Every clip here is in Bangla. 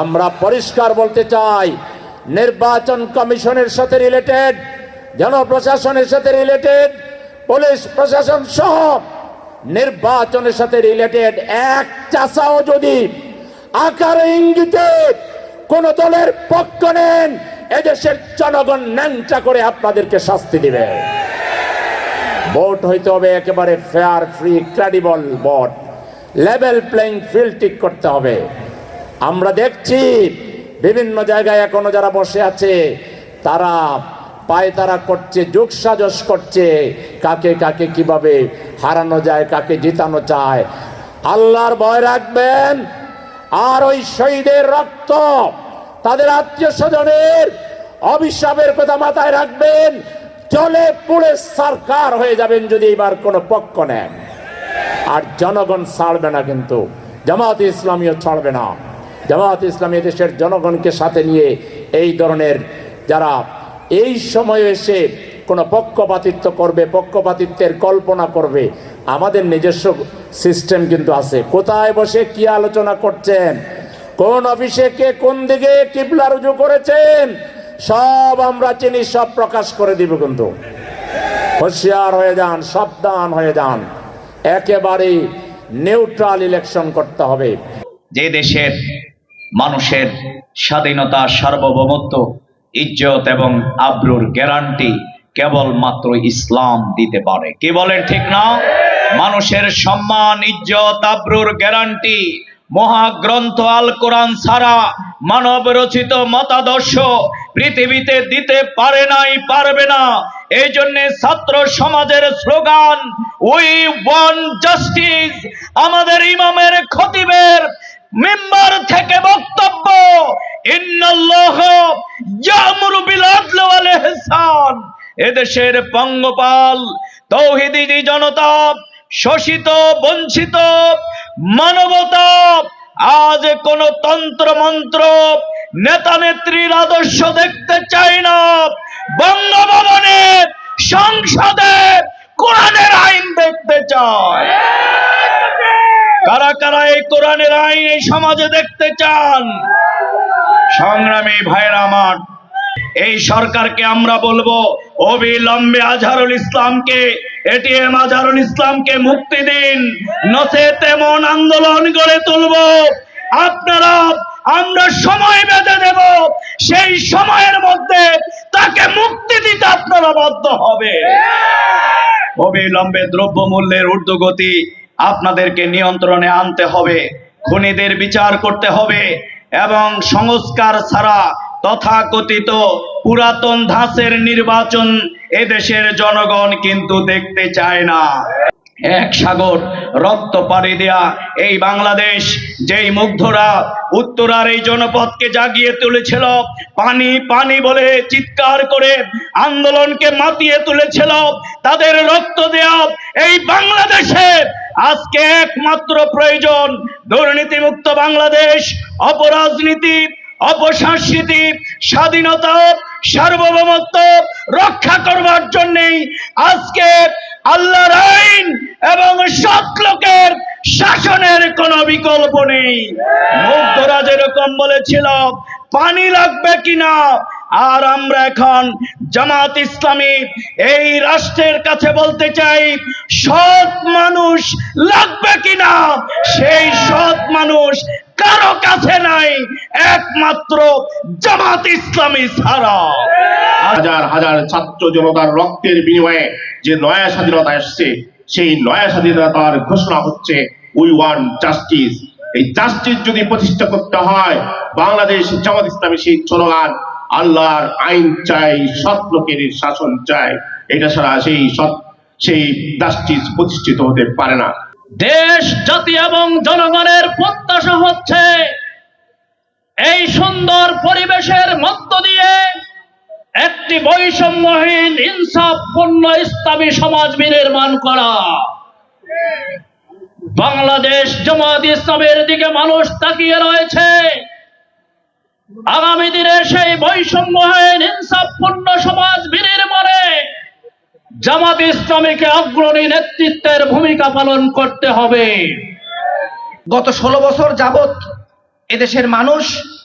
আমরা পরিষ্কার বলতে চাই, নির্বাচন কমিশনের সাথে রিলেটেড জনপ্রশাসনের সাথে রিলেটেড পুলিশ প্রশাসন সহ নির্বাচনের সাথে রিলেটেড এক চাষাও যদি আকার ইঙ্গিতে কোন দলের পক্ষ নেন, এদেশের জনগণ ন্যাংটা করে আপনাদেরকে শাস্তি দিবে। ভোট হইতে হবে একেবারে fair free credible vote. Level playing field ঠিক করতে হবে। আমরা দেখছি বিভিন্ন জায়গায় এখনও যারা বসে আছে, তারা পায়তারা করছে যোগ সাজস করছে, কাকে কাকে কীভাবে হারানো যায়, কাকে জিতানো চায়। আল্লাহর ভয় রাখবেন। আর ওই শহীদের রক্ত তাদের আত্মীয় স্বজনের অভিশাপের কথা মাথায় রাখবেন। জলে পুড়ে সরকার হয়ে যাবেন যদি এবার কোনো পক্ষ নেন আর জনগণ ছাড়বে না কিন্তু, জামাত ইসলামীও ছাড়বে না। জামাত ইসলামী দেশের জনগণকে সাথে নিয়ে এই ধরনের যারা এই সময়ে এসে কোনো পক্ষপাতিত্ব করবে, পক্ষপাতিত্বের কল্পনা করবে, আমাদের নিজস্ব সিস্টেম কিন্তু আছে। কোথায় বসে কি আলোচনা করছেন? কোন অফিসে কে কোন দিকে কিবলা রুজু করেছেন? সব আমরা চিনি, সব প্রকাশ করে দিব কিন্তু। হুঁশিয়ার হয়ে যান, সাবধান হয়ে যান। একেবারেই নিউট্রাল ইলেকশন করতে হবে। যে দেশের মানুষের স্বাধীনতা, সার্বভৌমত্ব, ইজ্জত এবং আব্রুর গ্যারান্টি কেবলমাত্র ইসলাম দিতে পারে। কি বলেন ঠিক না? মানুষের সম্মান, ইজ্জত, আব্রুর গ্যারান্টি মহাগ্রন্থ আল কোরআন ছাড়া মানব রচিত মতাদর্শ পৃথিবীতে দিতে পারে নাই, পারবে না। এই জন্য ছাত্র সমাজের স্লোগান উই ওয়ান জাস্টিস আমাদের ইমামের খতিবের মেম্বার থেকে বক্তব্য এদেশের পঙ্গপাল, তৌহিদি জনতা, শোষিত, বঞ্চিত, মানবতা, আজ কোন তন্ত্র মন্ত্র নেতা নেত্রীর আদর্শ দেখতে চাই না। বঙ্গভবনে সংসদে কোরআনের আইন দেখতে চায়। কারা কারা এই কোরআনের আইন এই সমাজে দেখতে চান? সংগ্রামী ভাইয়ের আমার, এই সরকারকে আমরা বলব, অবিলম্বে আজহারুল ইসলামকে এটিএম আজহারুল ইসলামকে মুক্তি দিন। নচে তেমন আন্দোলন গড়ে তুলব। আপনারা, আমরা সময় বেঁধে দেব সেই সময়ের মধ্যে তাকে মুক্তি দিতে আপনারা বাধ্য হবে অবিলম্বে দ্রব্যমূল্যের ঊর্ধ্বগতি আপনাদেরকে নিয়ন্ত্রণে আনতে হবে, খুনিদের বিচার করতে হবে এবং সংস্কার ছাড়া তথাকথিত পুরাতন ধাঁচের নির্বাচন এদেশের জনগণ কিন্তু দেখতে চায় না। এক সাগর রক্ত পাড়ি দেয়া এই বাংলাদেশ, যেই মুগ্ধরা উত্তরার এই জনপদকে জাগিয়ে তুলেছিল, পানি পানি বলে চিৎকার করে আন্দোলনকে মাতিয়ে তুলেছিল, তাদের রক্ত দেয়া এই বাংলাদেশে আজকে একমাত্র প্রয়োজন দুর্নীতিমুক্ত বাংলাদেশ, অপরাজনীতি, অপসংস্কৃতি, স্বাধীনতা, সার্বভৌমত্ব রক্ষা করবার জন্যেই আজকে আল্লাহর আইন এবং সৎ লোকের শাসনের কোনো বিকল্প নেই। মুগ্ধরা যেরকম বলেছিল, পানি লাগবে কিনা? আর আমরা এখন জামাত ইসলামী এই রাষ্ট্রের কাছে বলতে চাই, সৎ মানুষ লাগবে কিনা? সেই সৎ মানুষ কারও কাছে নাই, একমাত্র জামাত ইসলামী ছাড়া। হাজার হাজার ছাত্র জনতার রক্তের বিনিময়ে যে নয়া স্বাধীনতা এসছে, সেই নয়া স্বাধীনতার ঘোষণা হচ্ছে উই ওয়ান জাস্টিস এই জাস্টিস যদি প্রতিষ্ঠা করতে হয়, বাংলাদেশ জামাত ইসলামী সেই স্লোগান আল্লাহর আইন চাই, সৎ লোকের শাসন চাই, এটা ছাড়া সেই সৎ, সেই জাস্টিস প্রতিষ্ঠিত হতে পারে না। দেশ, জাতি এবং জনগণের প্রত্যাশা হচ্ছে এই সুন্দর পরিবেশের মধ্য দিয়ে একটি বৈষম্যহীন, ইনসাফপূর্ণ, ইসলামী সমাজ বিনির্মাণ করা। বাংলাদেশ জামাত ইসলামের দিকে মানুষ তাকিয়ে রয়েছে। আগামী দিনে সেই বৈষম্যহীন ইনসাফপূর্ণ সমাজ বীরের মনে জামাত ইসলামীকে অগ্রণী নেতৃত্বের ভূমিকা পালন করতে হবে। গত ষোলো বছর যাবত এদেশের মানুষ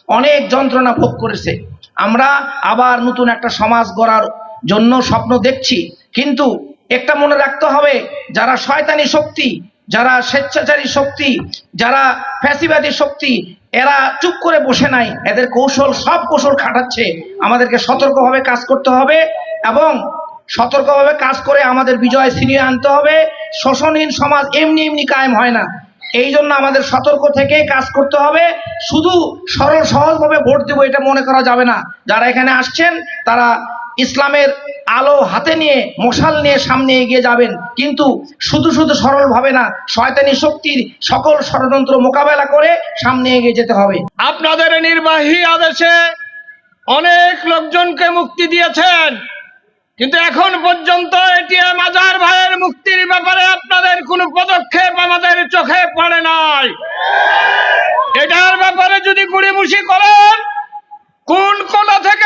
অনেক যন্ত্রণা ভোগ করেছে। আমরা আবার নতুন একটা সমাজ গড়ার জন্য স্বপ্ন দেখছি। কিন্তু একটা মনে রাখতে হবে, যারা শয়তানি শক্তি যারা স্বেচ্ছাচারী শক্তি, যারা ফ্যাসিবাদী শক্তি, এরা চুপ করে বসে নাই। এদের কৌশল, সব কৌশল খাটাচ্ছে। আমাদেরকে সতর্কভাবে কাজ করতে হবে এবং সতর্কভাবে কাজ করে আমাদের বিজয় ছিনিয়ে আনতে হবে। শোষণহীন সমাজ এমনি এমনি কায়েম হয় না। এই জন্য আমাদের সতর্ক থেকে কাজ করতে হবে। শুধু সরল সহজভাবে ভোট দেবো এটা মনে করা যাবে না। যারা এখানে আসছেন, তারা ইসলামের আলো হাতে নিয়ে, মশাল নিয়ে সামনে এগিয়ে যাবেন। কিন্তু শুধু শুধু সরলভাবে না, শয়তানি শক্তির সকল ষড়যন্ত্র মোকাবেলা করে সামনে এগিয়ে যেতে হবে। আপনাদের নির্বাহী আদেশে অনেক লোকজনকে মুক্তি দিয়েছেন। কিন্তু এখন পর্যন্ত এটিএম আজার ভাইয়ের মুক্তির ব্যাপারে আপনাদের কোনো পদক্ষেপ আমাদের চোখে পড়ে নাই। এটার ব্যাপারে যদি গুড়িমুষি করেন, কোন কোনা থেকে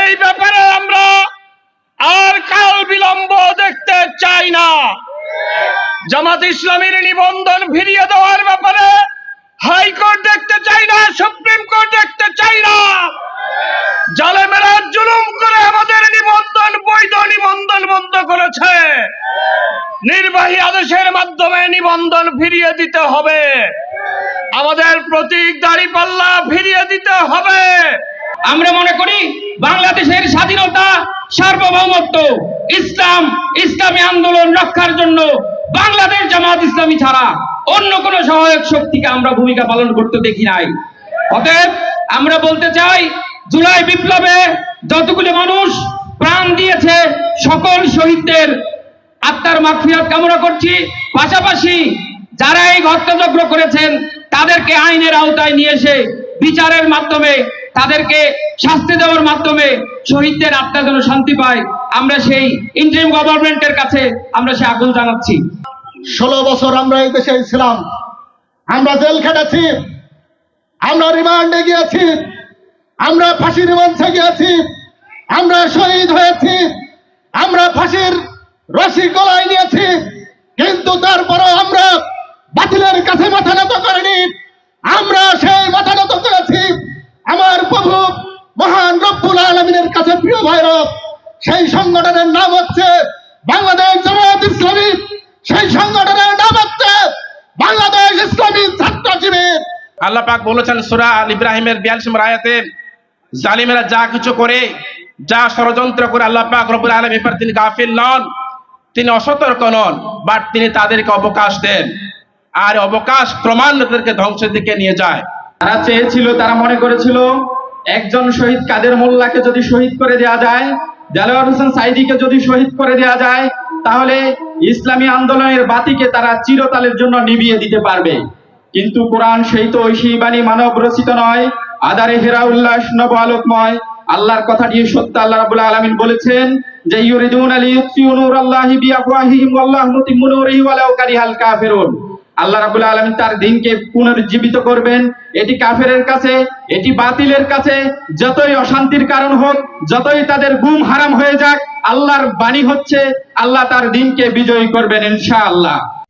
এই ব্যাপারে আমরা আর কাল বিলম্ব দেখতে চাই না। জামাত ইসলামীর নিবন্ধন ফিরিয়ে দেওয়ার ব্যাপারে হাইকোর্ট দেখতে চাই না, সুপ্রিম কোর্ট দেখতে চাই না। জালেমেরা জুলুম করে আমাদের নিবন্ধন, বৈধ নিবন্ধন বন্ধ করেছে। নির্বাহী আদেশের মাধ্যমে নিবন্ধন ফিরিয়ে দিতে হবে। আমাদের প্রতীক দাড়িপাল্লা ফিরিয়ে দিতে হবে। আমরা মনে করি বাংলাদেশের স্বাধীনতা, সার্বভৌমত্ব, ইসলাম, ইসলামী আন্দোলন রক্ষার জন্য বাংলাদেশ জামাত ইসলামী ছাড়া অন্য কোন সহায়ক শক্তিকে আমরা ভূমিকা পালন করতে দেখি নাই। অতএব আমরা বলতে চাই, জুলাই বিপ্লবে যতগুলো মানুষ প্রাণ দিয়েছে, সকল শহীদদের আত্মার মাগফিরাত কামনা করছি। পাশাপাশি যারা এই হত্যাযজ্ঞ করেছেন, তাদেরকে আইনের আওতায় নিয়ে এসে বিচারের মাধ্যমে, তাদেরকে শাস্তি দেওয়ার মাধ্যমে শহীদদের আত্মা যেন শান্তি পায়, আমরা সেই ইন্টারিম গভর্নমেন্টের কাছে আমরা সে আকুল জানাচ্ছি। ষোলো বছর আমরা এই দেশে ছিলাম। আমরা জেল খেটেছি। আমরা রিমান্ডে গিয়েছি। আমরা ফাঁসির মঞ্চে গিয়েছি। আমরা শহীদ হয়েছি। আমরা ফাঁসির রশি গলায় নিয়েছি। কিন্তু তারপরও আমরা বাতিলের কাছে মাথা নত করিনি। আমরা সেই মাথা নত করেছি। আমার প্রভু মহান রব্বুল আলমিনের কাছে প্রিয় ভাইরব সেই সংগঠনের নাম হচ্ছে বাংলাদেশ জামায়াত ইসলামী। সেই সংগঠনের নাম হচ্ছে বাংলাদেশ ইসলামী ছাত্র শিবির আল্লাহ পাক বলেছেন সূরা আল ইব্রাহিমের 42 নম্বর আয়াতে, জালিমেরা যা কিছু করে, যা ষড়যন্ত্র করে আল্লাহ পাক রব্বুল এবার তিনি গাফিল নন, তিনি অসতর্ক নন, বাট তিনি তাদেরকে অবকাশ দেন। আর অবকাশ তাদেরকে ধ্বংসের দিকে নিয়ে যায়। তারা চেয়েছিল, তারা মনে করেছিল, একজন শহীদ কাদের মোল্লাকে যদি শহীদ করে দেওয়া যায় দেলোয়ার হোসেন সাইদিকে যদি শহীদ করে দেওয়া যায়, তাহলে ইসলামী আন্দোলনের বাতিকে তারা চিরতালের জন্য নিভিয়ে দিতে পারবে। কিন্তু কোরআন সেই তো ঐশী বাণী মানব রচিত নয়, আদারে হেরা উল্লাস, নব আলোকময়। আল্লাহর কথাটি সত্য আল্লাহ রাব্বুল আলামিন বলেছেন যে, ইউরিদুন আলী ইউতফিউ নূরাল্লাহি বিআফওয়াহিহিম ওয়াল্লাহু মুতিম্মু ওয়ালাউ কারিহাল কাফিরুন। আল্লাহ রাবুল আলম তার দিনকে পুনর্জীবিত করবেন। এটি কাফেরের কাছে, এটি বাতিলের কাছে, যতই অশান্তির কারণ হোক, যতই তাদের গুম হারাম হয়ে যাক, আল্লাহর বাণী হচ্ছে, আল্লাহ তার দিনকে বিজয়ী করবেন ইনশাআল্লাহ।